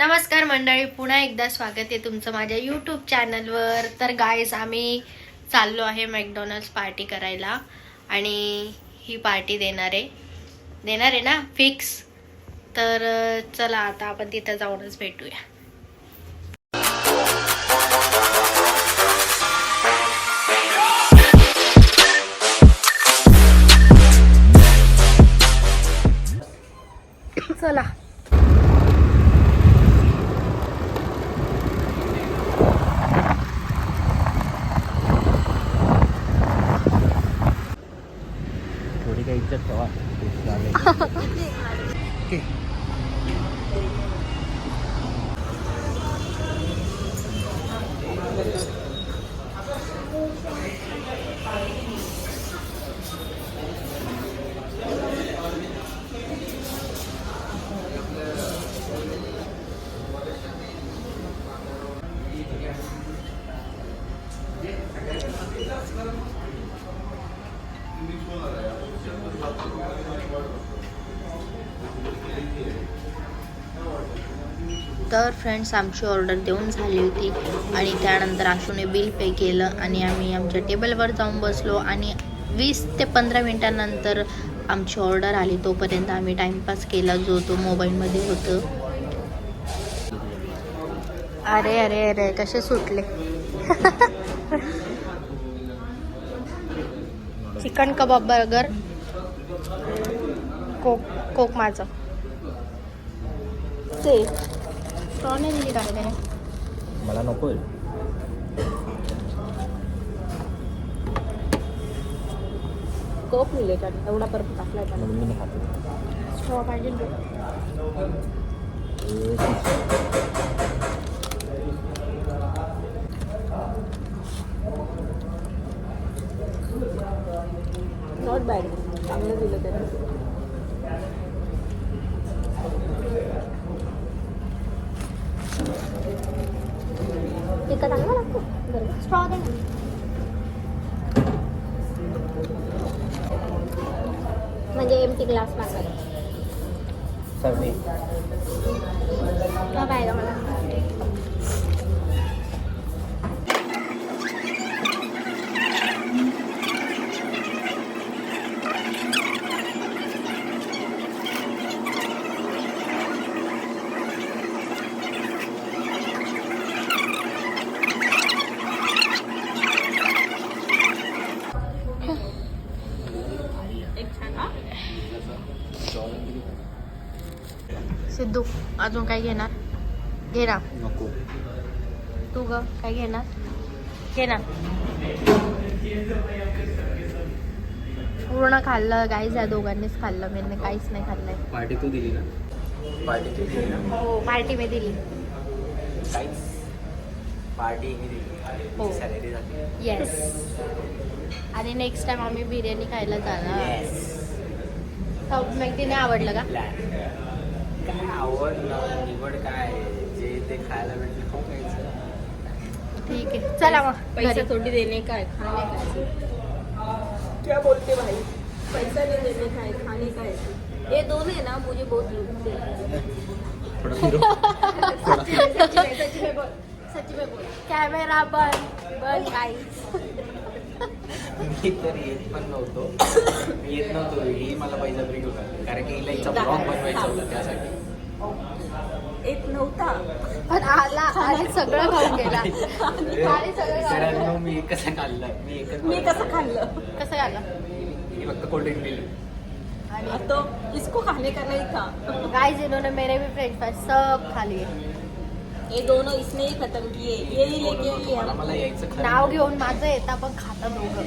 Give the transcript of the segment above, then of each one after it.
नमस्कार मंडळी पुन्हा एकदा स्वागत आहे तुमचं माझ्या यूट्यूब चॅनलवर तर गायस आम्ही चाललो आहे मॅकडॉनल्ड्स पार्टी करायला आणि ही पार्टी देणार आहे. देणार आहे ना? फिक्स तर चला आता आपण तिथं जाऊनच भेटूया. चला. तर फ्रेंड्स आमची ऑर्डर देऊन झाली होती. आणि त्यानंतर आशूने बिल पे केलं आणि आम्ही आमच्या टेबलवर जाऊन बसलो आणि वीस ते पंधरा मिनटानंतर आमची ऑर्डर आली. तोपर्यंत आम्ही टाईमपास केला जो तो मोबाईलमध्ये होतं. अरे अरे अरे कसे सुटले. Chicken kebab burger coke coke माझं. ते. स्ट्रॉ नाही दिली का त्याने मला नको कोक दिले का एवढा परत टाकलाय म्हणून मी नाही खातो स्ट्रॉ पाहिजे. नॉट बॅड चांगलं दिलं त्याने स्ट्रॉ दे ना म्हणजे एमटी ग्लास मागणार अजून काय घेणार? घे ना. नको. तू ग काय घेणार? घे ना. पूर्ण खाल्लं गाईज या दोघांनीच खाल्लं मी काहीच नाही खाल्लंय. पार्टी तू दिली ना? पार्टी तू दिली ना? हो पार्टी मी दिली. काहीच पार्टी मी दिली. हो. सॅलरी झाली येस आणि नेक्स्ट टाइम आम्ही बिर्याणी खायला जाणार. साऊथ मॅगदीने आवडलं का? काय आवडलं निवड काय जे ते खायला भेटलं खाऊ खायचं ठीक आहे. चला मग पैसा. थोड़ी देने का है खाने का है क्या बोलते भाई? पैसा नहीं देने का है खाने का है ये दोनों है ना मुझे बहुत लुटते हैं सच्ची में सच्ची में बोल. सच्ची में बोल कॅमेरा बंद बंद गाईज मी तर येत पण नव्हतो. येत नव्हतो. ही मला पैसा फ्री होता कारण की हिला हिचा ब्लॉग बनवायचा होता त्यासाठी. एक नव्हता. पण आला आणि सगळं खाऊन गेला. आणि सगळं खाऊन मित्रांनो गेला. मी कसं खाल्लं? मी एकच मी कसं खाल्लं? कसं झालं मी फक्त कोल्ड्रिंक दिली. आणि तो इसको खाने का नहीं था. गाइस इन्होंने मेरे भी फ्रेंच फ्राइज सब खा लिए. ये दोनों इसने ही खत्म किए. ये ही लेके आई मला हम मला यायचं खरं. नाव घेऊन माझं येतं पण खातं दोघं.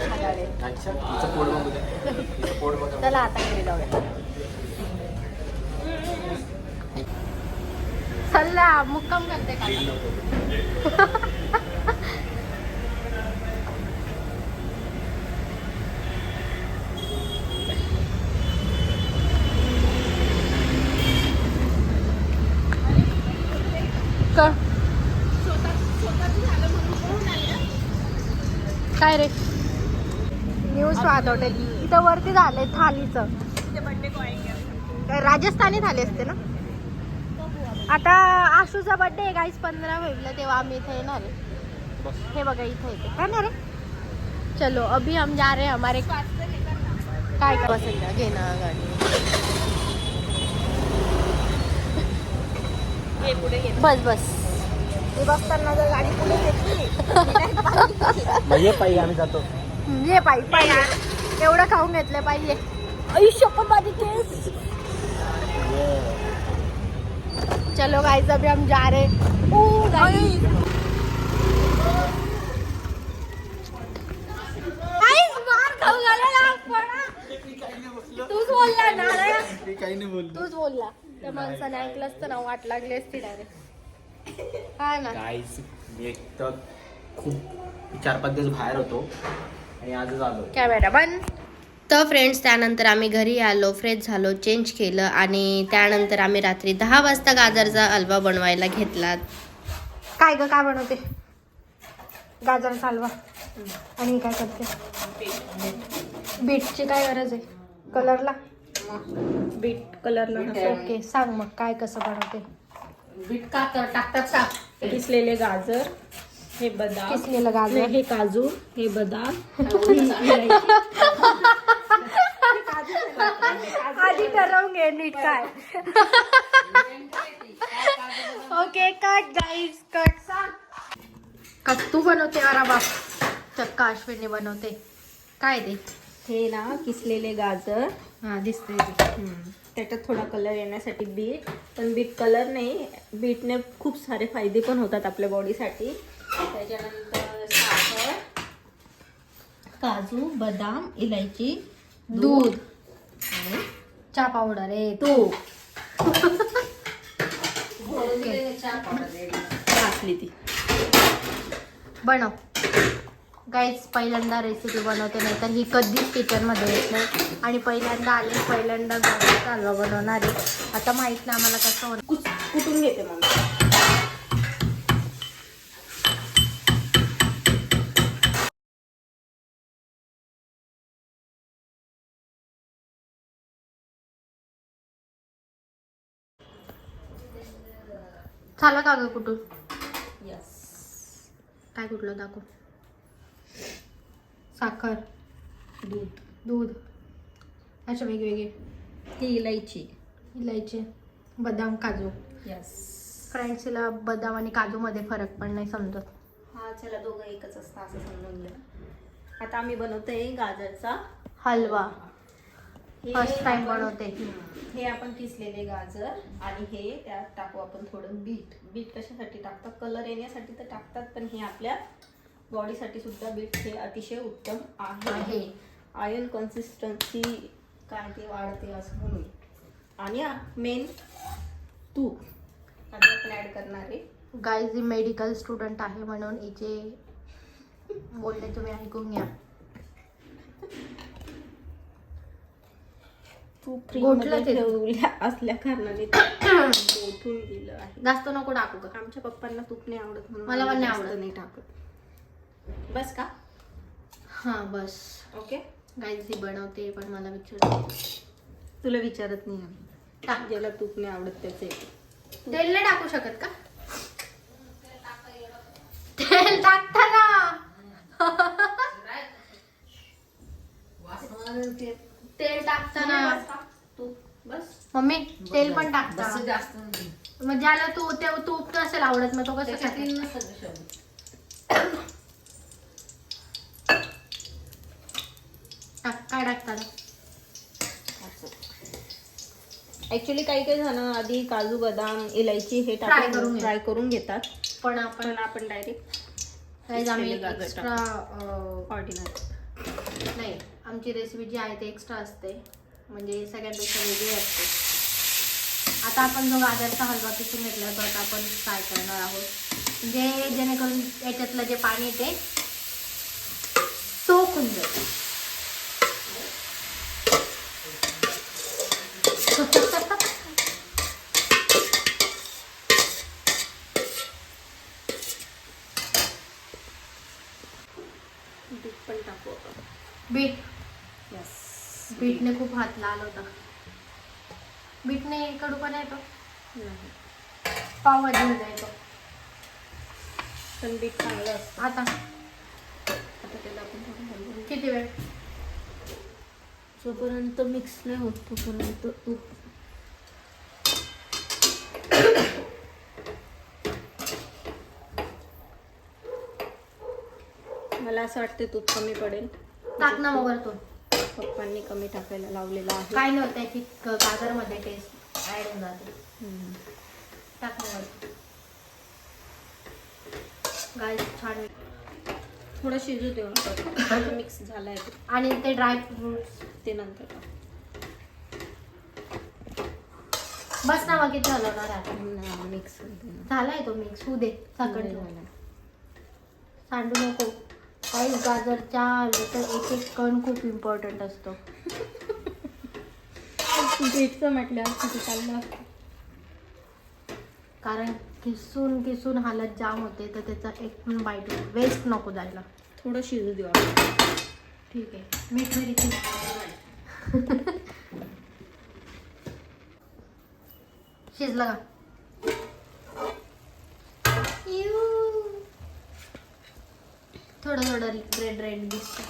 खाणारे. अच्छा तिचं पोट बघू दे तिचं पोट बघा चला आता घरी जाऊया. चला मुक्काम करते का? काय रे? न्यूज पाहत हॉटेल. इथं वरती झालंय थालीचं. राजस्थानी थाली असते ना? आता आशूचा बर्थडे आहे गाईस पंधरा फेब्रुवारीला तेव्हा आम्ही इथे येणार आहे. हे बघा इथे येते. काय ना रे चलो अभी हम जा रहे हैं हमारे काय काय पसंत घे ना गाडी. हे बस बस. ते बघताना जर गाडी पुढे घेतली ये पाहिजे आम्ही जातो. ये पायी पायी. एवढं खाऊन घेतलं पाहिजे. आयुष्य पण माझी केस चलो गाइस अभी हम जा रहे तूच बोलला ना रे मी काही नाही बोललो तूच बोलला। त्या माणसाने ऐकलं असतं ना वाट लागली असती डायरेक्ट हा ना. गाईज मी एक तर खूप चार पाच दिवस बाहेर होतो आणि आजच आलो. कॅमेरा बंद. तर फ्रेंड्स त्यानंतर आम्ही घरी आलो फ्रेश झालो चेंज केलं आणि त्यानंतर आम्ही रात्री दहा वाजता गाजरचा हलवा बनवायला घेतला. काय ग काय बनवते? गाजरचा हलवा. आणि काय करते? बीटची काय गरज आहे? कलरला बीट कलरला ओके सांग मग काय कसं बनवते? बीट का टाकतात साप किसलेले गाजर हे बदाम किसलेलं गाजर. हे काजू हे बदाम आधी ठरवून घे नीट काय ओके कट गाईज कट का तू बनवते अरा बाप. चक्का अश्विनी बनवते. काय ते? हे ना किसलेले गाजर. हा दिसते त्याच्यात थोडा कलर येण्यासाठी बीट पण बीट कलर नाही. बीटने खूप सारे फायदे पण होतात आपल्या बॉडीसाठी त्याच्यानंतर साखर काजू बदाम इलायची दूध. आणि चहा पावडर आहे ओके. टाकली ती. बनव. गाईज पहिल्यांदा रेसिपी बनवते नाही तर ही कधीच किचनमध्ये येत नाही. आणि पहिल्यांदा आले पहिल्यांदा हलवा बनवणार आहे आता माहीत नाही आम्हाला कसं कुटून घेते मग झालं का ग कुठून? यस काय कुठलं दाखव. साखर. दूध. दूध. अशा वेगवेगळे. ही इलायची. इलायचे. बदाम काजू. यस फ्रेंड्स हिला बदाम आणि काजूमध्ये फरक पण नाही समजत. हा चला दोघं एकच असतं असं समजून घ्या. आता आम्ही बनवतोय गाजरचा हलवा. फर्स्ट टाइम बनवते हे. आपण किसलेले गाजर आणि हे त्यात टाकू आपण थोडं बीट. बीट कशासाठी टाकतात? कलर येण्यासाठी तर टाकतात पण हे आपल्या बॉडीसाठी सुद्धा बीट हे अतिशय उत्तम आहे. आयर्न कन्सिस्टन्सी काय ते वाढते असं म्हणून. आणि मेन तूप आता आपण ऍड करणार गाईज ही मेडिकल स्टुडंट आहे म्हणून हिचे बोलणे तुम्ही ऐकून घ्या. ते. ठेवल्या असल्या कारणाने ते गोठून गेलं आहे. जास्त नको टाकू का आमच्या पप्पांना तूप नाही आवडत म्हणून मला पण आम्ही नाही जास्त आवडत. नाही टाकत. बस का? हां बस. ओके. गाईज ही बनवते पण मला विचार तुला विचारत नाही आम्ही. टाक. ज्याला तूप नाही आवडत त्याचे. तेल नाही टाकू शकत का? तेल टाकता ना. तेल टाकताना. मम्मी तेल पण टाकता. मग ज्याला तू ते तूप नसेल आवडत मग तो कसं टाकेल? टाक काय टाकता ऍक्च्युली काही काही जण आधी काजू बदाम इलायची हे टाकून. फ्राय करून घेतात. पण आपण पण आपण डायरेक्ट आम्ही एक्स्ट्रा ऑर्डिनरी नाही आमची रेसिपी जी आहे ते एक्स्ट्रा असते. म्हणजे सगळ्यांपेक्षा वेगळी असते. आता आपण जो गाजरचा हलवा किसून घेतला तो आता आपण फ्राय करणार आहोत. जे जेणेकरून याच्यातलं जे पाणी ते सोकून जाईल. दूध पण टाकू बीट. यस बीटने खूप हात लाल होता. बीटने कडूपणा येतो. नाही. पावभाजी जायचं पण बीट चांगलं असतं. आता. आता त्याला आपण थोडं हलवून किती वेळ? जोपर्यंत मिक्स नाही होत तोपर्यंत तूप. मला असं वाटतं तूप कमी पडेल. टाक ना मग वरतून. पप्पांनी कमी टाकायला लावलेलं आहे काय नव्हतं त्याची गाजरमध्ये टेस्ट ऍड होऊन जाते गाय छान थोडं शिजू देऊ मिक्स झालाय. आणि ते ड्राय फ्रुट्स ते नंतर. बस ना मग किती हलवणार आहे आता ना, मिक्स. झालाय तो मिक्स होऊ दे साखर. झाला. सांडू नको काही गाजरच्या हलव्याचं एक एक कण खूप इम्पॉर्टंट असतो. बीटचं म्हटल्यावर किती चाललं. कारण किसून किसून हालत जाम होते तर त्याचा एक पण बाईट वेस्ट नको जायला. थोडं शिजू देऊ आपण. ठीक आहे. मीठ मिरची शिजलं का? थोडं थोडं रेड रेड दिसत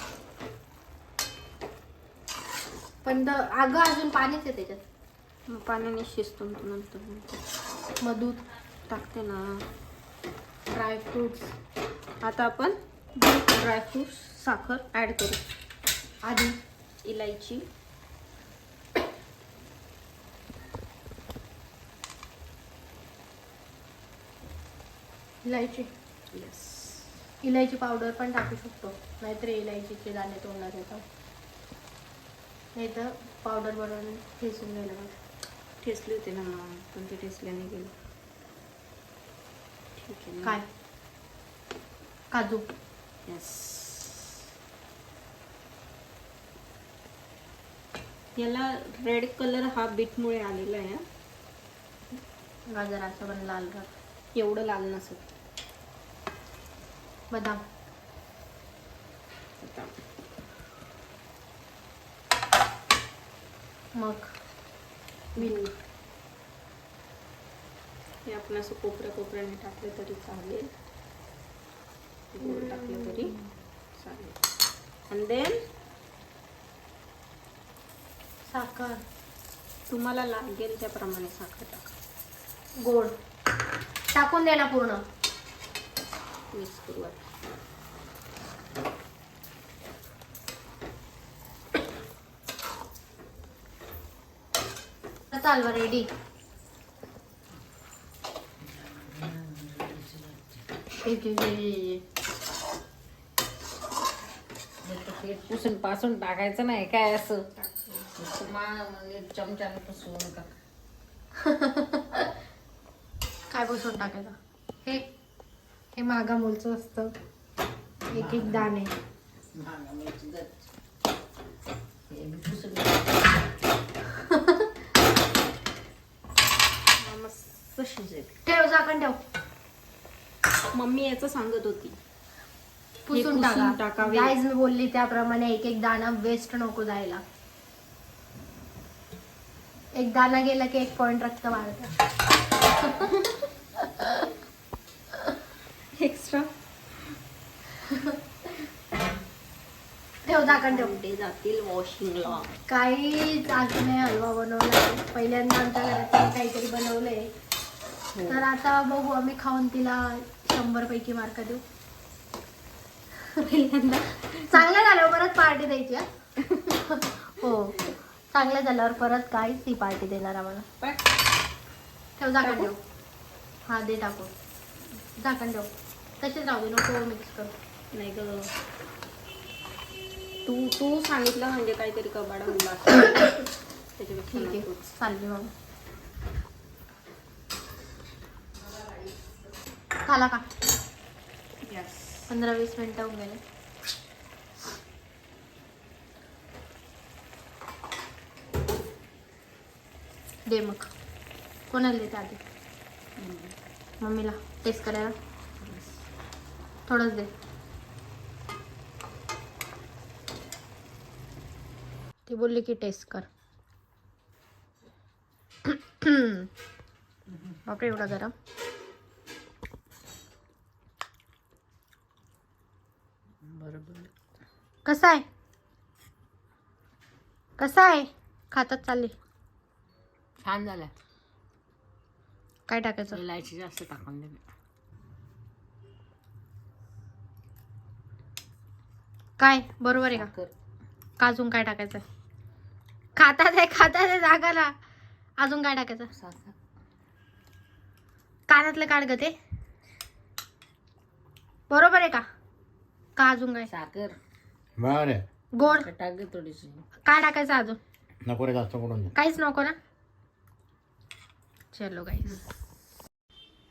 पण अगं अजून पाणीच आहे त्याच्यात. पाण्याने शिजतो नंतर मग दूध टाकते ना. ड्रायफ्रुट्स आता आपण ड्रायफ्रूट्स साखर ॲड करू. आधी इलायची. इलायची. येस इलायची पावडर पण टाकू शकतो. नाहीतर इलायचीचे दाणे तोंडात येतात नाही तर पावडर बनवून ठेचून घ्यायला पाहिजे ठेचली होती ना मग पण ते ठेचल्याने गेली. ठीक आहे. काय? काजू. येस याला रेड कलर हा बीटमुळे आलेला आहे. गाजराचं पण लाल राहत एवढं लाल नसत. बदाम. मग. मीठ हे आपण असं कोपऱ्या कोपऱ्याने टाकले तरी चालेल. गोड टाकले तरी चालेल. आणि देन साखर. तुम्हाला लागेल त्याप्रमाणे साखर टाका. गोड. टाकून दे ना पूर्ण. मिक्स करू आता चालवा रेडी पुसून पासून टाकायचं नाही काय असं चमच्याने पुसून का काय बसून टाकायचं हे हे मागा मोलचं असतं. एक एक दाणे मस्त शिजेल ठेव झाकण ठेव. मम्मी याचं सांगत होती. पुसून पुसून टाका. टाकावे. गाईज मी बोलली त्याप्रमाणे एक एक दाणा वेस्ट नको जायला. एक दाणा गेला की एक पॉइंट रक्त वाढत ठेव झाकण ठेव अंडे जातील वॉशिंगला काहीच आज नाही हलवा बनवला. पहिल्यांदा आमच्या घरात काहीतरी बनवलंय. तर आता बघू आम्ही खाऊन तिला शंभर पैकी मार्क देऊ. पहिल्यांदा. चांगलं झाल्यावर परत पार्टी द्यायची हा? हो. चांगलं झाल्यावर परत काहीच ती पार्टी देणार आम्हाला. ठेव झाकण ठेव. हा दे टाकून झाकण ठेव. तसेच राहू दे नको मिक्स कर. नाही ग. तू तू सांगितलं म्हणजे काहीतरी कबाडा होऊन त्याच्यापेक्षा ठीक आहे. चालली मग झाला का? पंधरा वीस मिनिटं होऊन गेले. दे मग. कोणाला देते आधी? मम्मीला. टेस्ट करायला? थोडंच दे. ती बोलली की टेस्ट कर. बापरे एवढा गरम. कसा आहे? कसा आहे? खातात चालली. छान झालं. काय टाकायचं? इलायची जास्त टाकून दे काय? बरोबर आहे का? काजून काय टाकायचं खातात आहे खातात आहे जागाला. अजून काय टाकायचं? साखर कानातलं काढ ग ते. बरोबर आहे का? का अजून काय? साखर. बरं गोड. टाक ग थोडीशी? काय टाकायचं अजून? नको रे जास्त करून. काहीच नको ना? चलो गाईस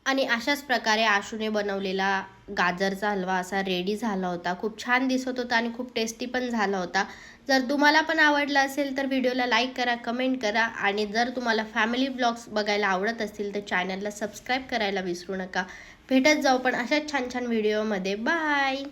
आणि अशाच प्रकारे आशूने बनवलेला गाजरचा हलवा असा रेडी झाला होता. खूप छान दिसत होता आणि खूप टेस्टी पण झाला होता. जर तुम्हाला पण आवडला असेल तर व्हिडिओला लाईक करा कमेंट करा आणि जर तुम्हाला फॅमिली ब्लॉग्स बघायला आवडत असतील तर चॅनलला सबस्क्राईब करायला विसरू नका. भेटत जाऊ पण अशाच छान छान व्हिडिओमध्ये बाय